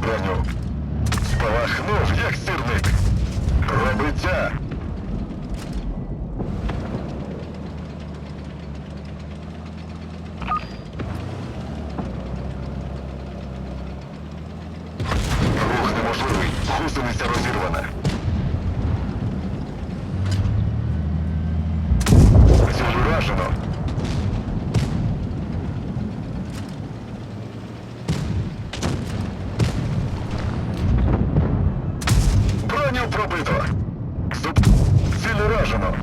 броню. Спалахнув, як сирник. Пробиття. Рух неможливий. Гусениця розірвана. Зібражено. Уражено. Броню пробито. Суп... Ціль уражено.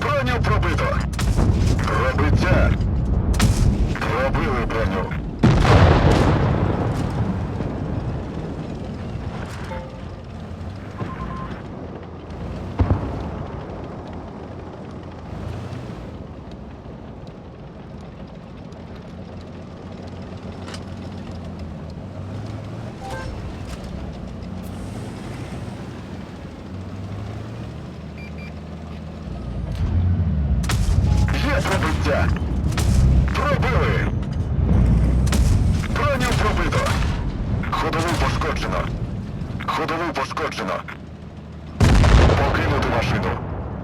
Броню пробито. Пробиття. Пробили броню. Є пробиття. Пробили. Броню пробито. Ходову пошкоджено. Ходову пошкоджено. Покинути машину.